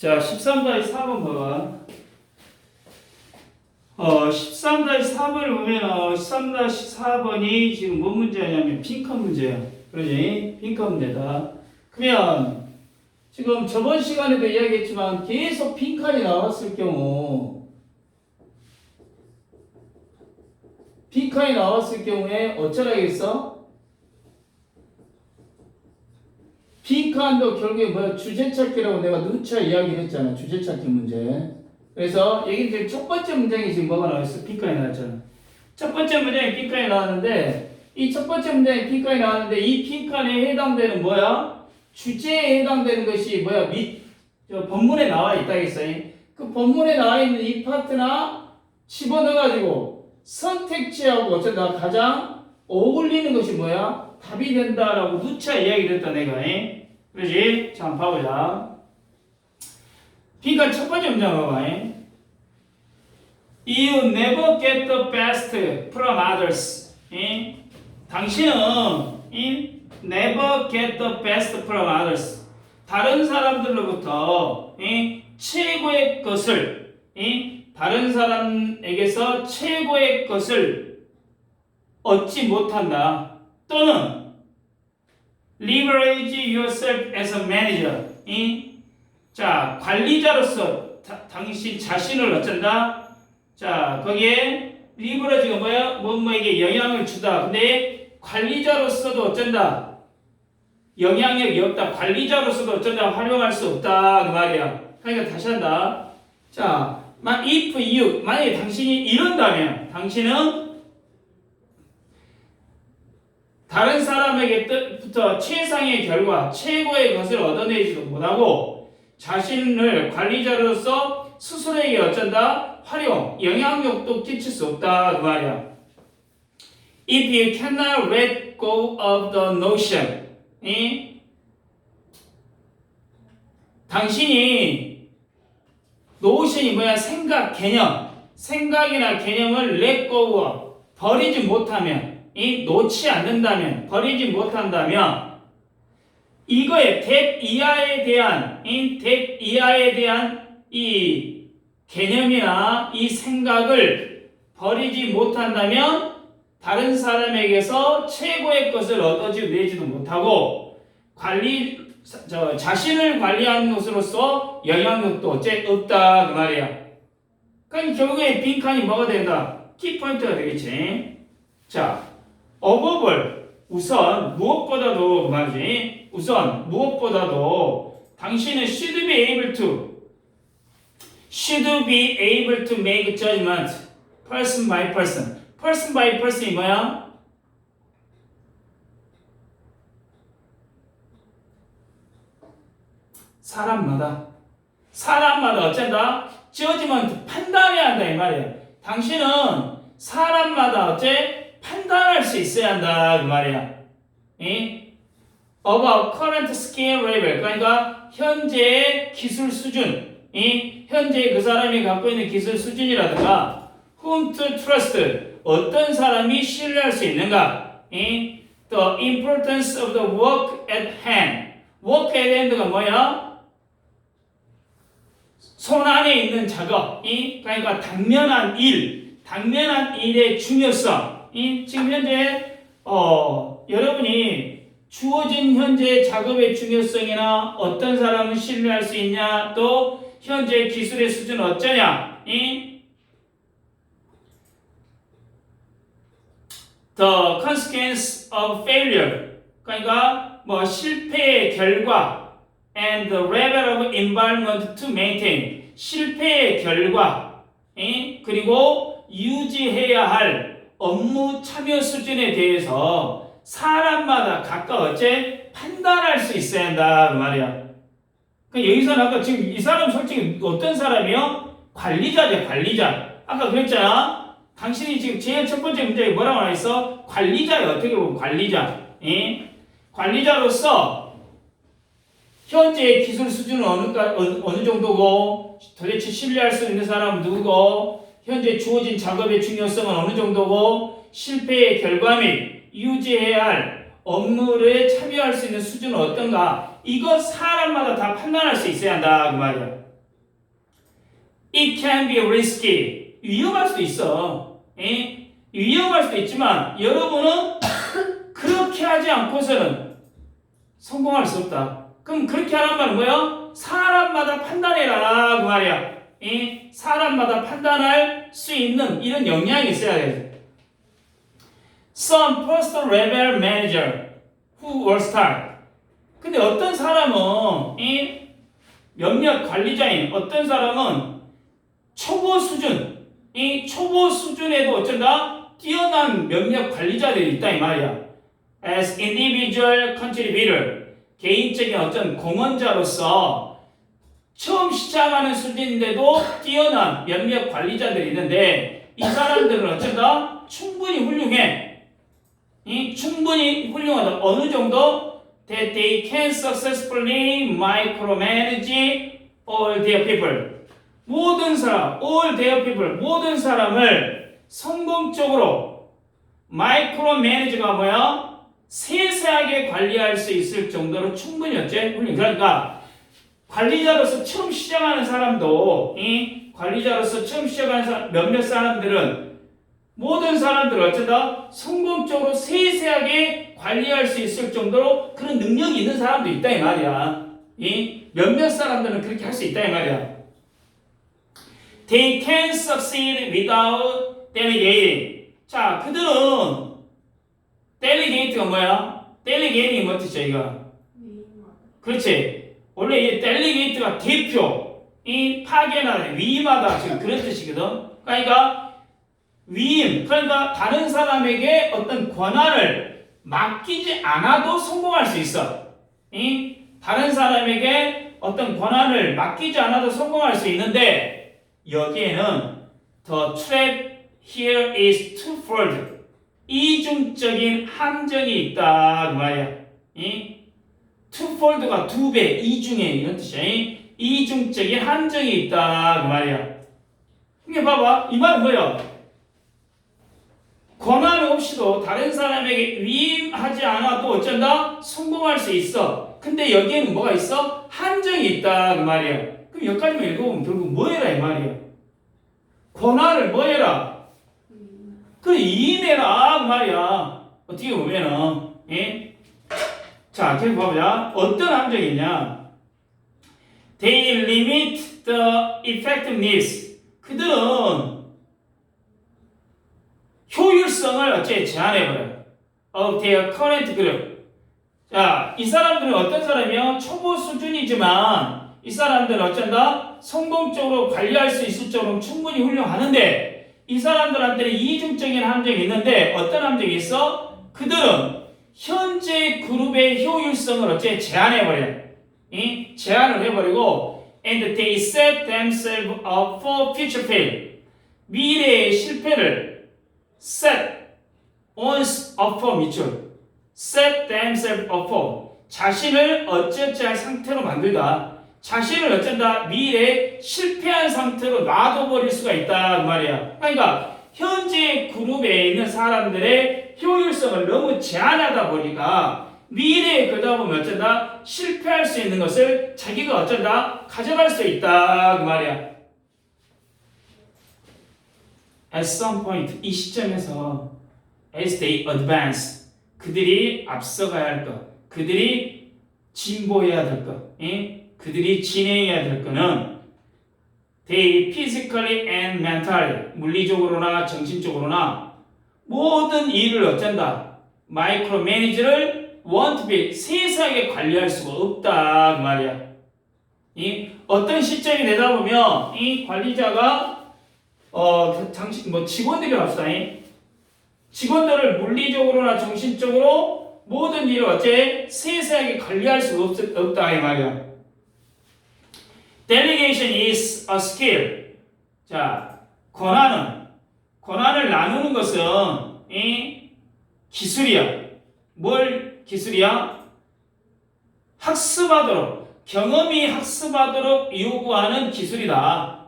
자, 13-4번 봐봐. 어, 13-4번을 보면, 어, 13-4번이 지금 뭔 문제냐면 핑크 문제야. 그러지? 핑크 문제다. 그러면, 지금 저번 시간에도 이야기했지만 계속 핑크이 나왔을 경우, 핑크이 나왔을 경우에 어쩌라겠어? 핑크한도 결국에 뭐야? 주제 찾기라고 내가 누차 이야기를 했잖아 주제 찾기 문제. 그래서 여기 이제 첫 번째 문장이 지금 뭐가 나왔어? 핑크에 나왔잖아. 첫 번째 문장이 핑크에 나왔는데 이 첫 번째 문장이 핑크에 나왔는데 이 핑크에 해당되는 뭐야? 주제에 해당되는 것이 뭐야? 밑 저 본문에 나와 있다겠어 그 본문에 나와 있는 이 파트나 집어넣어가지고 선택지하고 어쩐다 가장 어울리는 것이 뭐야? 답이 된다라고 누차 이야기를 했다 내가. 잉? 그러지? 자, 봐보자. 그러니까 첫 번째 문장 봐봐. 잉? You never get the best from others. 잉? 당신은 잉? never get the best from others. 다른 사람들로부터 잉? 최고의 것을 잉? 다른 사람에게서 최고의 것을 얻지 못한다. 또는 leverage yourself as a manager. 이? 자, 관리자로서 다- 당신 자신을 어쩐다? 자, 거기에 리버러지가 뭐야? 뭐뭐에게 영향을 주다. 근데 관리자로서도 어쩐다? 영향력이 없다. 관리자로서도 어쩐다? 활용할 수 없다. 그 말이야. 그러니까 다시 한다. 자, 만 if you 만약에 당신이 이런다면 당신은 다른 사람에게부터 최상의 결과, 최고의 것을 얻어내지도 못하고 자신을 관리자로서 스스로에게 어쩐다? 활용, 영향력도 끼칠 수 없다 그 말이야. If you cannot let go of the notion, 이? 당신이 노션이 뭐야? 생각, 개념, 생각이나 개념을 let go 버리지 못하면 이 놓지 않는다면 버리지 못한다면 이거에 대 이하에 대한 이대 이하에 대한 이 개념이나 이 생각을 버리지 못한다면 다른 사람에게서 최고의 것을 얻어지 내지도 못하고 관리 저 자신을 관리하는 것으로서 영향력도 어째 없다 그 말이야. 그러니까 결국에 빈칸이 뭐가 된다? 키포인트가 되겠지. 자, 어법을 우선 무엇보다도 그 말이지 우선 무엇보다도 당신은 should be able to should be able to make judgment person by person person by person이 뭐야? 사람마다 사람마다 어쩐다? judgment 판단해야 한다 이 말이야 당신은 사람마다 어째 판단할 수 있어야 한다 그 말이야. 이? About current skill level. 그러니까 현재의 기술 수준. 이? 현재 그 사람이 갖고 있는 기술 수준이라든가 whom to trust 어떤 사람이 신뢰할 수 있는가. 이? The importance of the work at hand. work at hand가 뭐야? 손 안에 있는 작업 이? 그러니까 당면한 일. 당면한 일의 중요성 이 지금 현재 어 여러분이 주어진 현재 작업의 중요성이나 어떤 사람은 신뢰할 수 있냐 또 현재 기술의 수준 어쩌냐? 이 the consequence of failure. 그러니까 뭐 실패의 결과 and the level of environment to maintain. 실패의 결과. 이 그리고 유지해야 할 업무 참여 수준에 대해서 사람마다 각각 어째 판단할 수 있어야 한다 그 말이야. 그 여기서는 아까 지금 이 사람 솔직히 어떤 사람이요? 관리자죠 관리자. 아까 그랬잖아. 당신이 지금 제일 첫 번째 문제에 뭐라고 나와 있어? 관리자예요. 어떻게 보면 관리자. 예? 관리자로서 현재의 기술 수준은 어느, 어느 정도고 도대체 신뢰할 수 있는 사람은 누구고 현재 주어진 작업의 중요성은 어느 정도고 실패의 결과 및 유지해야 할 업무에 참여할 수 있는 수준은 어떤가 이거 사람마다 다 판단할 수 있어야 한다 그 말이야 it can be risky. 위험할 수도 있어. 예? 위험할 수도 있지만 여러분은 그렇게 하지 않고서는 성공할 수 없다. 그럼 그렇게 하란 말은 뭐야? 사람마다 판단해라 그 말이야. 예? 사람마다 판단할 수 있는 이런 역량이 있어야 돼. Some personal level manager who were star. 근데 어떤 사람은 이 몇몇 관리자인 어떤 사람은 초보 수준, 이 초보 수준에도 어쩐다 뛰어난 몇몇 관리자들이 있다 이 말이야. As individual contributor, 개인적인 어떤 공헌자로서 처음 시작하는 수준인데도 뛰어난 몇몇 관리자들이 있는데 이 사람들은 어쩐다 충분히 훌륭해. 이 충분히 훌륭하다. 어느 정도 that they can successfully micromanage all their people. 모든 사람, all their people, 모든 사람을 성공적으로 마이크로매니저가 뭐야? 세세하게 관리할 수 있을 정도로 충분히 어째? 훌륭. 그러니까 관리자로서 처음 시작하는 사람도 이 관리자로서 처음 시작하는 사람, 몇몇 사람들은 모든 사람들을 어쩌다 성공적으로 세세하게 관리할 수 있을 정도로 그런 능력이 있는 사람도 있다 이 말이야. 이 몇몇 사람들은 그렇게 할 수 있다 이 말이야. They can succeed without delegating. 자, 그들은 delegate가 뭐야? delegating이 뭐 뜻이야 이거? 그렇지. 원래 이 delegate가 대표, 이 파견하다, 위임하다 지금 그런 뜻이거든. 그러니까 위임, 그러니까 다른 사람에게 어떤 권한을 맡기지 않아도 성공할 수 있어. 이 다른 사람에게 어떤 권한을 맡기지 않아도 성공할 수 있는데 여기에는 the trap here is twofold. 이중적인 함정이 있다 그 말이야. 이 twofold가 두 배, 이중에 이런 뜻이야. 이 이중적인 함정이 있다 그 말이야. 이게 봐봐, 이 말은 뭐야? 권한 없이도 다른 사람에게 위임하지 않아도 어쩐다? 성공할 수 있어. 근데 여기에는 뭐가 있어? 한정이 있다 그 말이야. 그럼 여기까지만 읽어보면 결국 뭐 해라 이 말이야. 권한을 뭐 해라? 그 이임해라 그 말이야. 어떻게 보면은 예? 자, 계속 봐보자. 어떤 함정이냐? They limit the effectiveness. 그들은 효율성을 어째 제한해버려요. Of their current group. 자, 이 사람들은 어떤 사람이요? 초보 수준이지만 이 사람들은 어쩐다? 성공적으로 관리할 수 있을 정도로 충분히 훌륭하는데 이 사람들한테는 이중적인 함정이 있는데 어떤 함정이 있어? 그들은 현재 그룹의 효율성을 어째 제한해버려요. 이? 제한을 해버리고 and they set themselves up for future fail. 미래의 실패를 set ons up for 밑줄 set themselves up for. 자신을 어찌어찌할 상태로 만들다. 자신을 어쩐다 미래에 실패한 상태로 놔둬버릴 수가 있다 그 말이야. 그러니까 현재 그룹에 있는 사람들의 효율성을 너무 제한하다 보니까 미래에 그러다 보면 어쩐다? 실패할 수 있는 것을 자기가 어쩐다? 가져갈 수 있다. 그 말이야. At some point 이 시점에서 as they advance 그들이 앞서가야 할 것, 그들이 진보해야 될 것, 예? 그들이 진행해야 될 것은 they physically and mentally 물리적으로나 정신적으로나 모든 일을 어쩐다 마이크로 매니저를 want 세세하게 관리할 수가 없다 그 말이야. 이 어떤 시점이 되다 보면 이 관리자가 어, 장식, 뭐, 직원들이 합시다. 잉? 직원들을 물리적으로나 정신적으로 모든 일을 어째 세세하게 관리할 수가 없, 없다. 이 말이야. Delegation is a skill. 자, 권한은, 권한을 나누는 것은, 이 기술이야. 뭘 기술이야? 학습하도록, 경험이 학습하도록 요구하는 기술이다.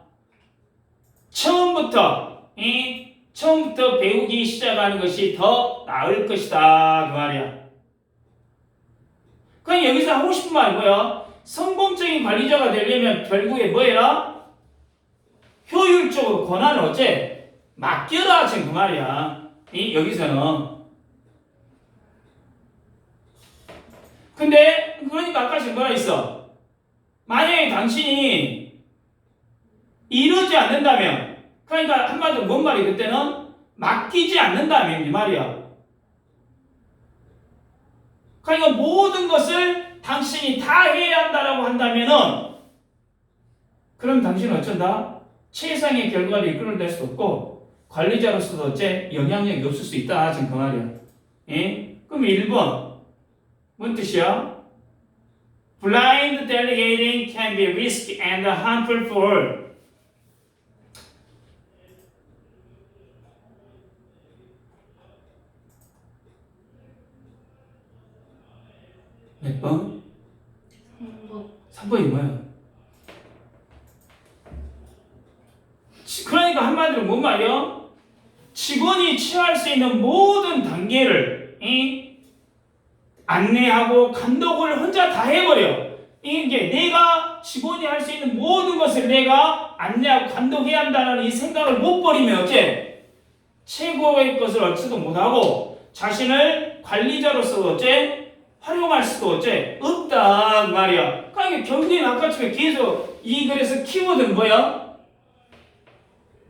처음부터 이 처음부터 배우기 시작하는 것이 더 나을 것이다 그 말이야. 그냥 여기서 하고 싶은 말이 뭐야? 성공적인 관리자가 되려면 결국에 뭐해라? 효율적으로 권한을 어째 맡겨라 지금 그 말이야. 이 여기서는. 근데 그러니까 아까 지금 뭐라 했어? 만약에 당신이 이러지 않는다면 그러니까 한마디로 뭔 말이 그때는 맡기지 않는다면 이 말이야. 그러니까 모든 것을 당신이 다 해야 한다라고 한다면은 그럼 당신은 어쩐다? 최상의 결과를 이끌어낼 수 없고 관리자로서도 어째 영향력이 없을 수 있다 지금 그 말이야. 예? 그럼 1번 뭔 뜻이야? Blind delegating can be risky and harmful for. 몇 번? 3번 3번이 뭐야? 지- 그러니까 한마디로 뭔 말이야? 직원이 취할 수 있는 모든 단계를 이, 안내하고 감독을 혼자 다 해버려. 이게 내가 직원이 할 수 있는 모든 것을 내가 안내하고 감독해야 한다는 이 생각을 못 버리면 어째 최고의 것을 얻지도 못하고 자신을 관리자로서 어째 활용할 수도 어째 없다 그 말이야. 그러니까 결국엔 아까처럼 계속 이 글에서 키워드는 뭐야?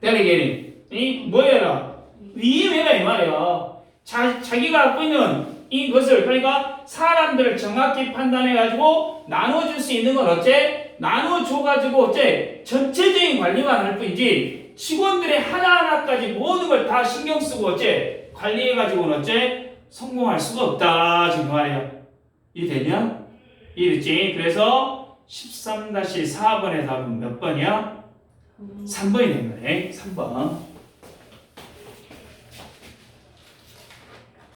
데리게리 이 뭐야라 위임해라 이 말이야. 자 자기가 갖고 있는 이것을 그러니까 사람들을 정확히 판단해 가지고 나눠줄 수 있는 건 어째 나눠줘 가지고 어째 전체적인 관리만 할 뿐이지 직원들의 하나하나까지 모든 걸 다 신경 쓰고 어째 관리해 가지고는 어째 성공할 수가 없다 지금 그 말이야. 이해되냐? 이해됐지? 그래서 13-4번의 답은 몇 번이야? 3번이 된 거네. 3번.